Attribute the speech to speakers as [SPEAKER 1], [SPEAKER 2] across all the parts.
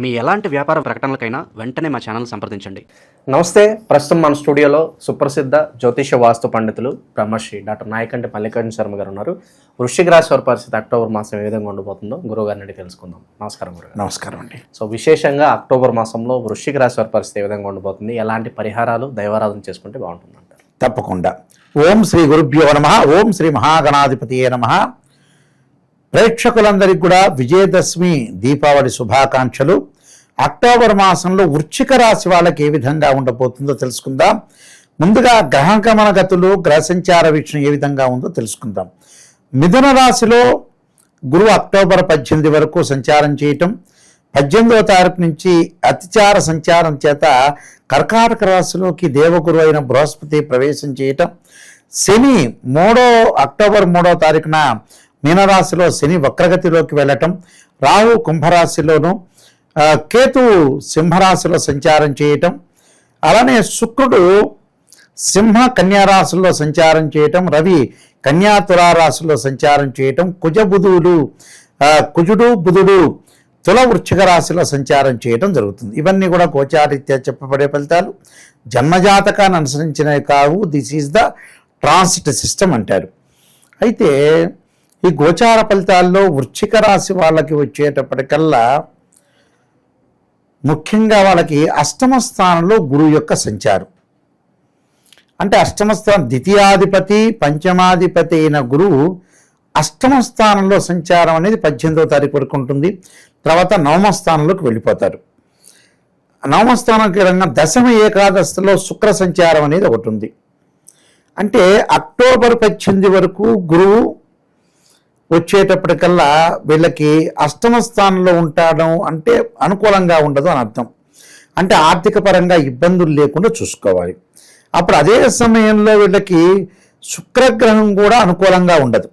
[SPEAKER 1] మీ ఎలాంటి వ్యాపార ప్రకటనలకైనా వెంటనే మా ఛానల్ సంప్రదించండి.
[SPEAKER 2] నమస్తే ప్రస్తుతం మన స్టూడియోలో సుప్రసిద్ధ జ్యోతిష వాస్తు పండితులు బ్రహ్మశ్రీ డాక్టర్ నాయకంటి మల్లికార్జున శర్మ గారు ఉన్నారు. వృశ్చిక రాశి వారి పరిస్థితి అక్టోబర్ మాసం ఏ విధంగా ఉండబోతుందో గురువు గారిని తెలుసుకుందాం. నమస్కారం గురుగారు
[SPEAKER 3] నమస్కారం అండి.
[SPEAKER 2] సో విశేషంగా అక్టోబర్ మాసంలో వృశ్చిక రాశి వారి పరిస్థితి ఏ విధంగా ఉండబోతుంది? ఎలాంటి పరిహారాలు దైవారాధన చేసుకుంటే బాగుంటుంది
[SPEAKER 3] తప్పకుండా. ఓం శ్రీ గురుభ్యో నమ ఓం శ్రీ మహాగణాధిపతియే నమ. ప్రేక్షకులందరికీ కూడా విజయదశమి దీపావళి శుభాకాంక్షలు. అక్టోబర్ మాసంలో వృచ్చిక రాశి వాళ్ళకి ఏ విధంగా ఉండబోతుందో తెలుసుకుందాం. ముందుగా గ్రహగమన గతులు గ్రహ సంచార వీక్షణ ఏ విధంగా ఉందో తెలుసుకుందాం. మిథున రాశిలో గురువు అక్టోబర్ పద్దెనిమిది వరకు సంచారం చేయటం. పద్దెనిమిదవ తారీఖు నుంచి అతిచార సంచారం చేత కర్కాటక రాశిలోకి దేవగురు అయిన బృహస్పతి ప్రవేశం చేయటం. శని మూడో అక్టోబర్ మూడో తారీఖున మీనరాశిలో శని వక్రగతిలోకి వెళ్ళటం రాహు కుంభరాశిలోను కేతు సింహరాశిలో సంచారం చేయటం అలానే శుక్రుడు సింహ కన్యారాశుల్లో సంచారం చేయటం రవి కన్యా రాశుల్లో సంచారం చేయటం కుజబుధువులు కుజుడు బుధుడు తుల వృశ్చిక రాశిలో సంచారం చేయటం జరుగుతుంది. ఇవన్నీ కూడా గోచారీత్యా చెప్పబడే ఫలితాలు. జన్మజాతకాన్ని అనుసరించినవి కావు. This is the transit system అంటారు. అయితే ఈ గోచార ఫలితాల్లో వృశ్చిక రాశి వాళ్ళకి వచ్చేటప్పటికల్లా ముఖ్యంగా వాళ్ళకి అష్టమ స్థానంలో గురువు యొక్క సంచారం. అంటే అష్టమ స్థానం ద్వితీయాధిపతి పంచమాధిపతి అయిన గురువు అష్టమ స్థానంలో సంచారం అనేది పద్దెనిమిదవ తారీఖు వరకు ఉంటుంది. తర్వాత నవమ స్థానంలోకి వెళ్ళిపోతారు. నవమ స్థానానికి రంగం దశమ ఏకాదశిలో శుక్ర సంచారం అనేది ఒకటి ఉంది. అంటే అక్టోబర్ పద్దెనిమిది వరకు గురువు వచ్చేటప్పటికల్లా వీళ్ళకి అష్టమ స్థానంలో ఉంటాడం అంటే అనుకూలంగా ఉండదు అని అర్థం. అంటే ఆర్థిక పరంగా ఇబ్బందులు లేకుండా చూసుకోవాలి. అప్పుడు అదే సమయంలో వీళ్ళకి శుక్రగ్రహం కూడా అనుకూలంగా ఉండదు.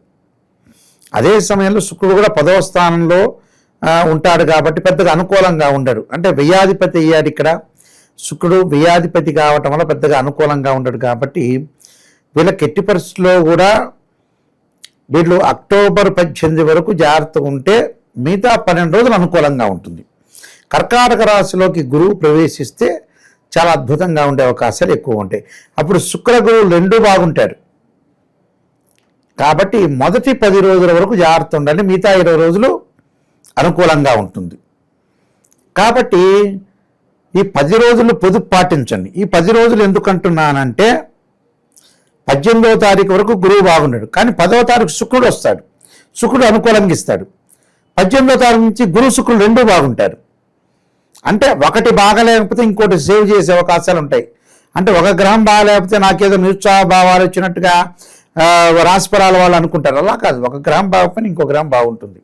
[SPEAKER 3] అదే సమయంలో శుక్రుడు కూడా పదవ స్థానంలో ఉంటాడు కాబట్టి పెద్దగా అనుకూలంగా ఉండడు. అంటే వ్యయాధిపతి అయ్యాడు ఇక్కడ. శుక్రుడు వ్యయాధిపతి కావటం వల్ల పెద్దగా అనుకూలంగా ఉండడు కాబట్టి వీళ్ళకి ఎట్టి పరిస్థితుల్లో కూడా వీళ్ళు అక్టోబర్ పద్దెనిమిది వరకు జాగ్రత్తగా ఉంటే మిగతా పన్నెండు రోజులు అనుకూలంగా ఉంటుంది. కర్కాటక రాశిలోకి గురువు ప్రవేశిస్తే చాలా అద్భుతంగా ఉండే అవకాశాలు ఎక్కువ ఉంటాయి. అప్పుడు శుక్ర గురువు రెండు బాగుంటారు. కాబట్టి మొదటి పది రోజుల వరకు జాగ్రత్త ఉండాలి. మిగతా ఇరవై రోజులు అనుకూలంగా ఉంటుంది. కాబట్టి ఈ పది రోజులు పొదుపు పాటించండి. ఈ పది రోజులు ఎందుకంటున్నానంటే పద్దెనిమిదవ తారీఖు వరకు గురువు బాగున్నాడు. కానీ పదవ తారీఖు శుక్రుడు వస్తాడు. శుక్రుడు అనుకూలంగా ఇస్తాడు. పద్దెనిమిదవ తారీఖు నుంచి గురు శుక్రుడు రెండూ బాగుంటారు. అంటే ఒకటి బాగలేకపోతే ఇంకోటి సేవ్ చేసే అవకాశాలు ఉంటాయి. అంటే ఒక గ్రహం బాగలేకపోతే నాకేదో నిరుత్సాహభావాలు వచ్చినట్టుగా ఆ, వాళ్ళు అనుకుంటారు. అలా కాదు. ఒక గ్రహం బాగపోయినా ఇంకో గ్రహం బాగుంటుంది.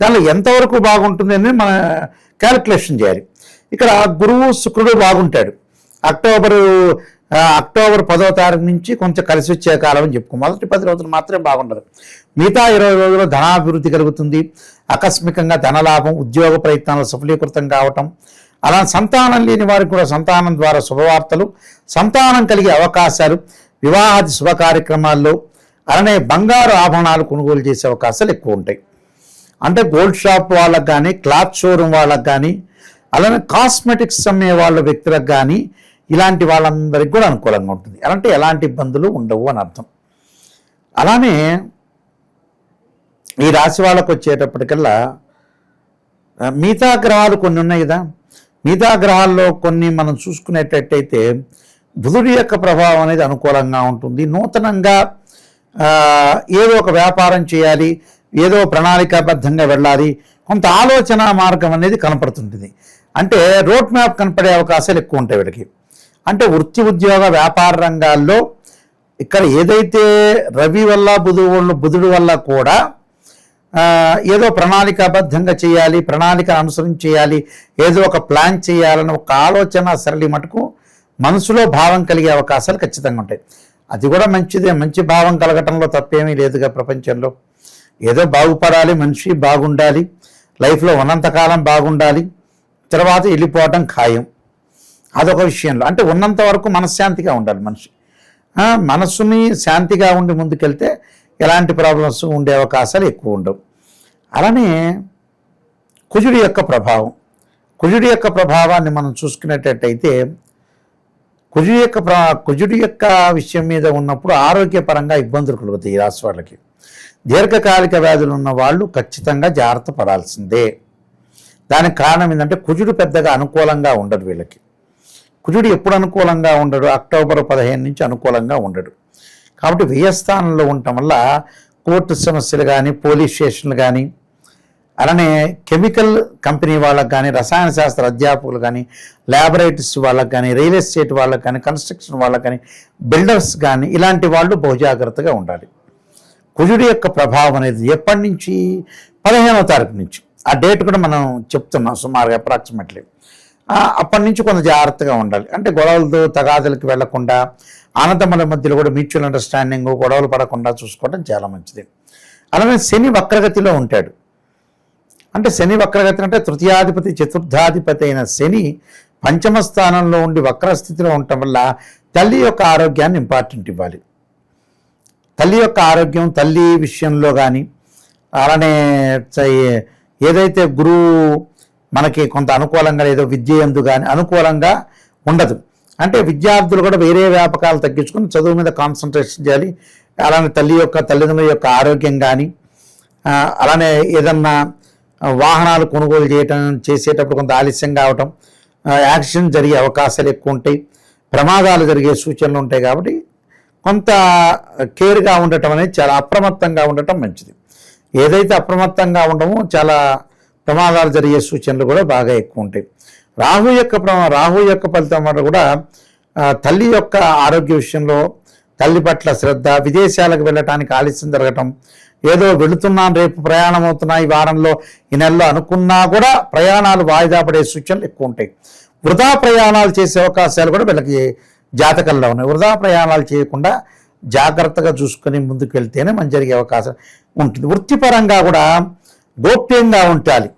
[SPEAKER 3] దానిలో ఎంతవరకు బాగుంటుంది అనేది మన క్యాలిక్యులేషన్ చేయాలి. ఇక్కడ గురువు శుక్రుడు బాగుంటాడు. అక్టోబరు అక్టోబర్ పదో తారీఖు నుంచి కొంచెం కలిసి వచ్చే కాలం అని చెప్పుకో. మొదటి పది రోజులు మాత్రమే బాగుండదు. మిగతా ఇరవై రోజుల్లో ధనాభివృద్ధి కలుగుతుంది. ఆకస్మికంగా ధనలాభం ఉద్యోగ ప్రయత్నాలు సఫలీకృతం కావటం అలా సంతానం లేని వారికి కూడా సంతానం ద్వారా శుభవార్తలు సంతానం కలిగే అవకాశాలు వివాహాది శుభ కార్యక్రమాల్లో అలానే బంగారు ఆభరణాలు కొనుగోలు చేసే అవకాశాలు ఎక్కువ ఉంటాయి. అంటే గోల్డ్ షాప్ వాళ్ళకి కానీ క్లాత్ షోరూమ్ వాళ్ళకి కానీ అలానే కాస్మెటిక్స్ అమ్మే వాళ్ళ వ్యక్తులకు కానీ ఇలాంటి వాళ్ళందరికీ కూడా అనుకూలంగా ఉంటుంది. అలాంటి ఎలాంటి ఇబ్బందులు ఉండవు అని అర్థం. అలానే ఈ రాశి వాళ్ళకు వచ్చేటప్పటికల్లా మిగతా గ్రహాలు కొన్ని ఉన్నాయి కదా. మిగతా గ్రహాల్లో కొన్ని మనం చూసుకునేటట్టయితే బుధుడి యొక్క ప్రభావం అనేది అనుకూలంగా ఉంటుంది. నూతనంగా ఏదో ఒక వ్యాపారం చేయాలి ఏదో ప్రణాళికాబద్ధంగా వెళ్ళాలి కొంత ఆలోచన మార్గం అనేది కనపడుతుంటుంది. అంటే రోడ్ మ్యాప్ కనపడే అవకాశాలు ఎక్కువ ఉంటాయి వీడికి అంటే వృత్తి ఉద్యోగ వ్యాపార రంగాల్లో ఇక్కడ ఏదైతే రవి వల్ల బుధువు బుధుడు వల్ల కూడా ఏదో ప్రణాళికాబద్ధంగా చేయాలి ప్రణాళిక అనుసరించి చేయాలి ఏదో ఒక ప్లాన్ చేయాలని ఒక ఆలోచన సరళి మటుకు మనసులో భావం కలిగే అవకాశాలు ఖచ్చితంగా ఉంటాయి. అది కూడా మంచిదే. మంచి భావం కలగటంలో తప్పేమీ లేదుగా ప్రపంచంలో. ఏదో బాగుపడాలి మనిషి బాగుండాలి లైఫ్లో ఉన్నంతకాలం బాగుండాలి తర్వాత వెళ్ళిపోవటం ఖాయం. అదొక విషయంలో. అంటే ఉన్నంత వరకు మనశ్శాంతిగా ఉండాలి మనిషి. మనస్సుని శాంతిగా ఉండి ముందుకెళ్తే ఎలాంటి ప్రాబ్లమ్స్ ఉండే అవకాశాలు ఎక్కువ ఉండవు. అలానే కుజుడి యొక్క ప్రభావం. కుజుడి యొక్క ప్రభావాన్ని మనం చూసుకునేటట్టయితే కుజుడి యొక్క ప్ర కుజుడి యొక్క విషయం మీద ఉన్నప్పుడు ఆరోగ్యపరంగా ఇబ్బందులు కలుగుతాయి ఈ రాశి వాళ్ళకి. దీర్ఘకాలిక వ్యాధులు ఉన్న వాళ్ళు ఖచ్చితంగా జాగ్రత్త పడాల్సిందే. దానికి కారణం ఏంటంటే కుజుడు పెద్దగా అనుకూలంగా ఉండడు వీళ్ళకి. కుజుడు ఎప్పుడు అనుకూలంగా ఉండడు? అక్టోబర్ పదిహేను నుంచి అనుకూలంగా ఉండడు. కాబట్టి వ్యయస్థానంలో ఉండటం వల్ల కోర్టు సమస్యలు కానీ పోలీస్ స్టేషన్లు కానీ అలానే కెమికల్ కంపెనీ వాళ్ళకి కానీ రసాయన శాస్త్ర అధ్యాపకులు కానీ ల్యాబొరేటరీస్ వాళ్ళకి కానీ రియల్ ఎస్టేట్ వాళ్ళకి కానీ కన్స్ట్రక్షన్ వాళ్ళకి కానీ బిల్డర్స్ కానీ ఇలాంటి వాళ్ళు బహుజాగ్రత్తగా ఉండాలి. కుజుడి యొక్క ప్రభావం అనేది ఎప్పటి నుంచి? పదిహేనవ తారీఖు నుంచి. ఆ డేట్ కూడా మనం చెప్తున్నాం సుమారుగా అప్రాక్సిమేట్లీ అప్పటి నుంచి కొంత జాగ్రత్తగా ఉండాలి. అంటే గొడవలతో తగాదులకు వెళ్ళకుండా ఆనందముల మధ్యలో కూడా మ్యూచువల్ అండర్స్టాండింగ్ గొడవలు పడకుండా చూసుకోవడం చాలా మంచిది. అలానే శని వక్రగతిలో ఉంటాడు. అంటే శని వక్రగతి అంటే తృతీయాధిపతి చతుర్థాధిపతి అయిన శని పంచమ స్థానంలో ఉండి వక్ర స్థితిలో ఉండటం వల్ల తల్లి యొక్క ఆరోగ్యాన్ని ఇంపార్టెంట్ ఇవ్వాలి. తల్లి యొక్క ఆరోగ్యం తల్లి విషయంలో కానీ అలానే ఏదైతే గురువు మనకి కొంత అనుకూలంగా లేదో విద్య ఎందు కానీ అనుకూలంగా ఉండదు. అంటే విద్యార్థులు కూడా వేరే వ్యాపకాలు తగ్గించుకొని చదువు మీద కాన్సన్ట్రేషన్ చేయాలి. అలానే తల్లి యొక్క తల్లిదండ్రుల యొక్క ఆరోగ్యం కానీ అలానే ఏదన్నా వాహనాలు కొనుగోలు చేయటం చేసేటప్పుడు కొంత ఆలస్యం కావటం యాక్సిడెంట్ జరిగే అవకాశాలు ఎక్కువ ఉంటాయి. ప్రమాదాలు జరిగే సూచనలు ఉంటాయి కాబట్టి కొంత కేర్గా ఉండటం అనేది చాలా అప్రమత్తంగా ఉండటం మంచిది. ఏదైతే అప్రమత్తంగా ఉండమో చాలా ప్రమాదాలు జరిగే సూచనలు కూడా బాగా ఎక్కువ ఉంటాయి. రాహు యొక్క ప్ర- రాహు యొక్క ఫలితం వల్ల కూడా తల్లి యొక్క ఆరోగ్య విషయంలో తల్లి పట్ల శ్రద్ధ విదేశాలకు వెళ్ళటానికి ఆలస్యం జరగటం ఏదో వెళుతున్నాను రేపు ప్రయాణం అవుతున్నా ఈ వారంలో ఈ నెలలో అనుకున్నా కూడా ప్రయాణాలు వాయిదా పడే సూచనలు ఎక్కువ ఉంటాయి. వృధా ప్రయాణాలు చేసే అవకాశాలు కూడా వీళ్ళకి జాతకంలో ఉన్నాయి. వృధా ప్రయాణాలు చేయకుండా జాగ్రత్తగా చూసుకొని ముందుకు వెళ్తేనే మంచి జరిగే అవకాశం ఉంటుంది. వృత్తిపరంగా కూడా గోప్యంగా ఉండాలి.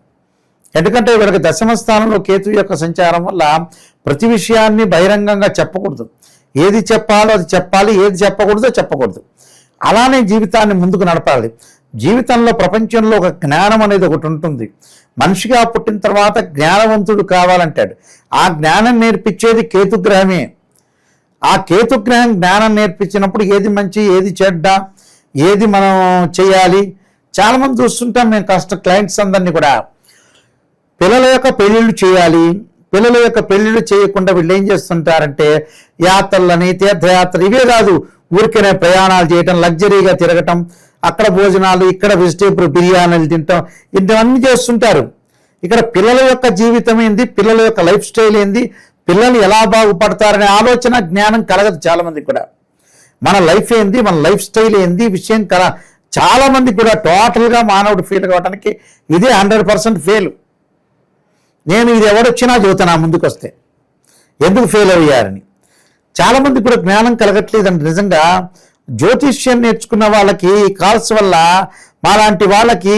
[SPEAKER 3] ఎందుకంటే వీళ్ళకి దశమ స్థానంలో కేతు యొక్క సంచారం వల్ల ప్రతి విషయాన్ని బహిరంగంగా చెప్పకూడదు. ఏది చెప్పాలో అది చెప్పాలి ఏది చెప్పకూడదో చెప్పకూడదు. అలానే జీవితాన్ని ముందుకు నడపాలి. జీవితంలో ప్రపంచంలో ఒక జ్ఞానం అనేది ఒకటి ఉంటుంది. మనిషిగా పుట్టిన తర్వాత జ్ఞానవంతుడు కావాలంటాడు. ఆ జ్ఞానం నేర్పించేది కేతుగ్రహమే. ఆ కేతుగ్రహం జ్ఞానం నేర్పించినప్పుడు ఏది మంచి ఏది చెడ్డ ఏది మనం చేయాలి? చాలామంది చూస్తుంటాం మేము కష్ట క్లయింట్స్ అందరినీ కూడా. పిల్లల యొక్క పెళ్ళిళ్ళు చేయాలి. పిల్లల యొక్క పెళ్ళిళ్ళు చేయకుండా వీళ్ళు ఏం చేస్తుంటారంటే యాత్రలని తీర్థయాత్రలు ఇవే కాదు. ఊరికనే ప్రయాణాలు చేయటం లగ్జరీగా తిరగటం అక్కడ భోజనాలు ఇక్కడ వెజిటేబుల్ బిర్యానీలు తింటాం ఇవన్నీ చేస్తుంటారు. ఇక్కడ పిల్లల యొక్క జీవితం ఏంది? పిల్లల యొక్క లైఫ్ స్టైల్ ఏంది? పిల్లలు ఎలా బాగుపడతారనే ఆలోచన జ్ఞానం కలగదు చాలామంది కూడా. మన లైఫ్ ఏంది? మన లైఫ్ స్టైల్ ఏంది? విషయం కల చాలామందికి కూడా టోటల్గా మానవుడు ఫెయిల్ కావడానికి ఇదే హండ్రెడ్ పర్సెంట్ ఫెయిల్. నేను ఇది ఎవడొచ్చినా చదువుతాను ముందుకు వస్తే ఎందుకు ఫెయిల్ అయ్యారని. చాలామంది కూడా జ్ఞానం కలగట్లేదండి నిజంగా జ్యోతిష్యం నేర్చుకున్న వాళ్ళకి ఈ కాల్స్ వల్ల మాలాంటి వాళ్ళకి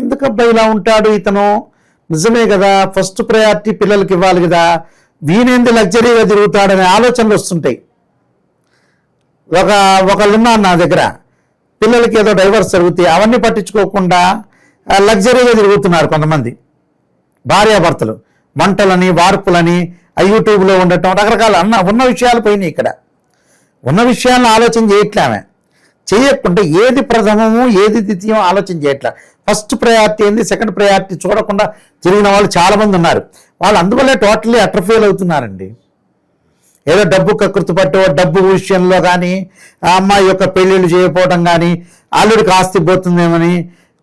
[SPEAKER 3] ఎందుకబ్బా ఇలా ఉంటాడు ఇతను? నిజమే కదా ఫస్ట్ ప్రయారిటీ పిల్లలకి ఇవ్వాలి కదా. వీనేంది లగ్జరీగా తిరుగుతాడనే ఆలోచనలు వస్తుంటాయి. ఒక ఒకళ్ళు నా దగ్గర. పిల్లలకి ఏదో డైవర్స్ జరుగుతాయి అవన్నీ పట్టించుకోకుండా లగ్జరీగా తిరుగుతున్నారు కొంతమంది. భార్యాభర్తలు వంటలని వార్పులని యూట్యూబ్లో ఉండటం రకరకాల అన్న ఉన్న విషయాలు పోయినాయి ఇక్కడ. ఉన్న విషయాలను ఆలోచన చేయట్లామే చేయకుండా ఏది ప్రథమము ఏది ద్వితీయం ఆలోచన చేయట్లా. ఫస్ట్ ప్రయారిటీ ఏంది సెకండ్ ప్రయారిటీ చూడకుండా జరిగిన వాళ్ళు చాలామంది ఉన్నారు. వాళ్ళు అందువల్లే టోటల్లీ అట్రఫెయిల్ అవుతున్నారండి. ఏదో డబ్బు కకృతి పట్టో డబ్బు విషయంలో కానీ ఆ అమ్మాయి యొక్క పెళ్ళిళ్ళు చేయకపోవడం కానీ అల్లుడికి ఆస్తి పోతుందేమని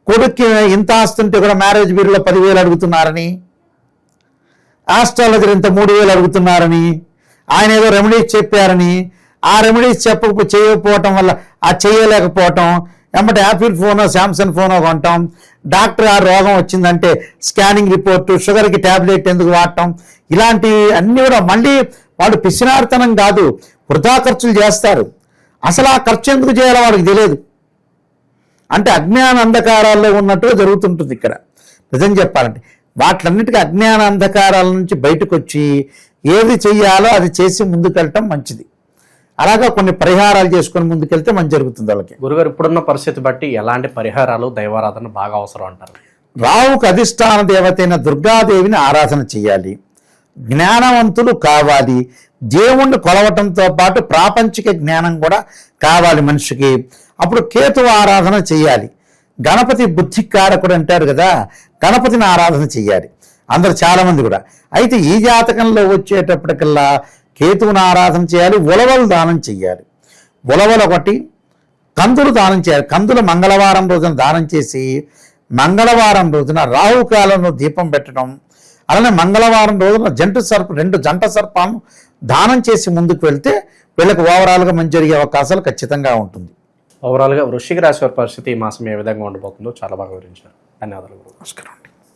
[SPEAKER 3] కొడుక్కి ఇంత ఆస్తి ఉంటే కూడా మ్యారేజ్ బీరులో పదివేలు అడుగుతున్నారని ఆస్ట్రాలజర్ ఇంత మూడు వేలు అడుగుతున్నారని ఆయన ఏదో రెమెడీస్ చెప్పారని ఆ రెమెడీస్ చెప్పక చేయకపోవటం వల్ల ఆ చేయలేకపోవటం ఎమ్మటి యాపిల్ ఫోనో శాంసంగ్ ఫోనో కొంటాం డాక్టర్ ఆ రోగం వచ్చిందంటే స్కానింగ్ రిపోర్టు షుగర్కి ట్యాబ్లెట్ ఎందుకు వాడటం ఇలాంటివి అన్నీ కూడా మళ్ళీ వాడు పిసినార్తనం కాదు వృధా ఖర్చులు చేస్తారు. అసలు ఆ ఖర్చు ఎందుకు చేయాలో వాడికి తెలియదు. అంటే అజ్ఞాన అంధకారాల్లో ఉన్నట్టుగా జరుగుతుంటుంది ఇక్కడ. నిజం చెప్పాలంటే వాటిలన్నిటికీ అజ్ఞాన అంధకారాల నుంచి బయటకు వచ్చి ఏది చెయ్యాలో అది చేసి ముందుకెళ్ళటం మంచిది. అలాగా కొన్ని పరిహారాలు చేసుకొని ముందుకెళ్తే మంచి జరుగుతుంది వాళ్ళకి.
[SPEAKER 2] గురుగారు ఇప్పుడున్న పరిస్థితి బట్టి ఎలాంటి పరిహారాలు దైవారాధన బాగా అవసరం అంటారు?
[SPEAKER 3] రావుకు అధిష్టాన దేవతైన దుర్గాదేవిని ఆరాధన చేయాలి జ్ఞానవంతులు కావాలి. దేవుణ్ణి కొలవటంతో పాటు ప్రాపంచిక జ్ఞానం కూడా కావాలి మనిషికి. అప్పుడు కేతు ఆరాధన చేయాలి గణపతి బుద్ధికారకుడు అంటారు కదా గణపతిని ఆరాధన చేయాలి అందరు చాలామంది కూడా. అయితే ఈ జాతకంలో వచ్చేటప్పటికల్లా కేతువుని ఆరాధన చేయాలి ఉలవలు దానం చేయాలి ఉలవలు ఒకటి కందులు దానం చేయాలి. కందులు మంగళవారం రోజున దానం చేసి మంగళవారం రోజున రాహుకాలంలో దీపం పెట్టడం అలానే మంగళవారం రోజున జంట సర్ప రెండు జంట సర్పాలను దానం చేసి ముందుకు వెళ్తే వీళ్ళకి ఓవరాల్గా మంచి జరిగే అవకాశాలు ఖచ్చితంగా ఉంటుంది.
[SPEAKER 2] ఓవరాల్గా వృశ్చిక రాశి వారి పరిస్థితి ఈ మాసం ఏ విధంగా ఉండబోతుందో చాలా బాగా వివరించారు. ధన్యవాదాలు
[SPEAKER 3] నమస్కారం.